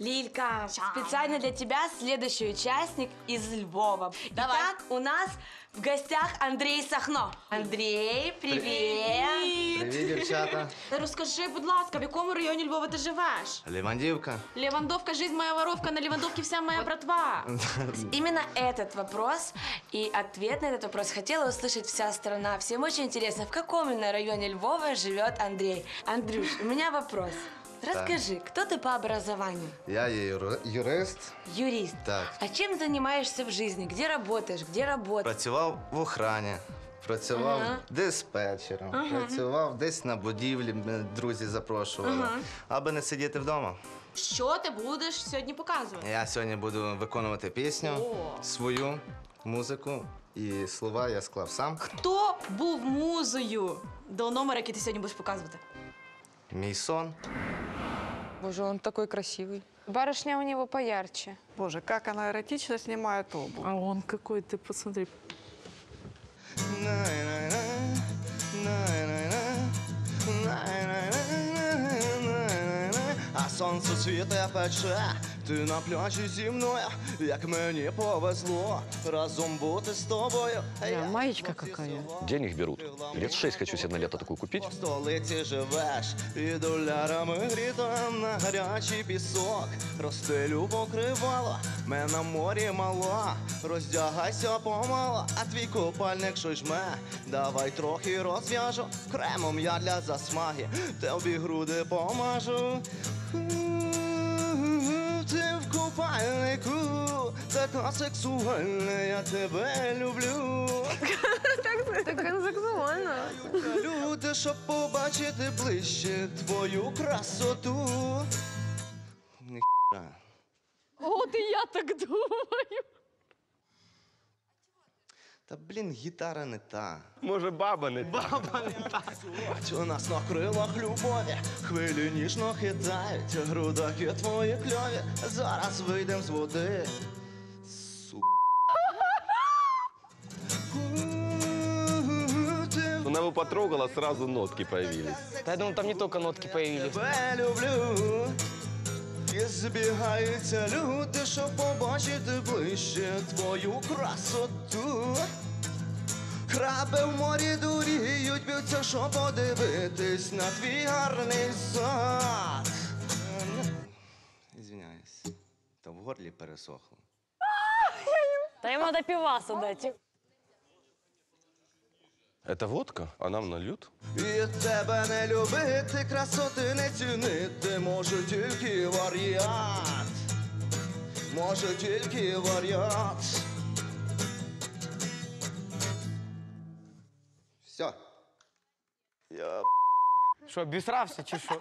Лилька, специально для тебя следующий участник из Львова. Давай. Итак, у нас в гостях Андрей Сахно. Андрей, привет. Привіт, дівчата. Та розкажи, будь ласка, в якому районі Львова ти живеш? Лівандівка. Левандовка, жизнь моя воровка, на Левандовке вся моя братва. Именно этот вопрос и ответ на этот вопрос хотела услышать вся страна. Всем очень интересно, в каком именно районе Львова живет Андрей. Андрюш, у меня вопрос. Расскажи, кто ты по образованию? Я юр- юрист. Юрист. Так. А чем занимаешься в жизни? Где работаешь? Где работаешь? Працював в охрані. Працював Ага. диспетчером, працював десь на будівлі, мене друзі запрошували, аби не сидіти вдома. Що ти будеш сьогодні показувати? Я сьогодні буду виконувати пісню, О. свою музику і слова я склав сам. Хто був музою до номера, який ти сьогодні будеш показувати? Мій сон. Боже, он такой красивый. Барышня у него поярче. Боже, как она эротично снимает обувь. А он какой, ты посмотри. А сонце світе пече, ти на пляжі зі мною, як мені повезло, разом бути з тобою. Да, маечка какая. Денег берут. Лет шесть хочу себе на лето такую купить. В столиці живеш, і долярами грітом на гарячий пісок. Розстелю покривало, мене на морі мало. Роздягайся помало, а твій купальник що жме. Давай трохи розв'яжу, кремом я для засмаги, тобі груди помажу. Така сексуальна, я тебе люблю. Так он сексуально. Люди, щоб побачити ближче твою красоту. Ніхера. Вот и я так думаю. Та блін, гітара не та. Може, баба не У нас на крилах любові, хвилі ніжно хитають, грудаки твої кльові, зараз вийдем з води. Она его потрогала, сразу нотки появились. Да я думаю, там не только нотки появились. тебе люблю. І збігаються люди, щоб побачити ближче твою красоту. Краби в морі дуріють, б'ються, щоб подивитись на твій гарний зад. Ізвиняюсь. Та в горлі пересохло. Да ему надо пиваса дать. Это водка? А нам нальют? І тебе не любити, красоти не цінити, може тільки варіант. Може тільки варіант. Все. Я Что, обесрался, чи что?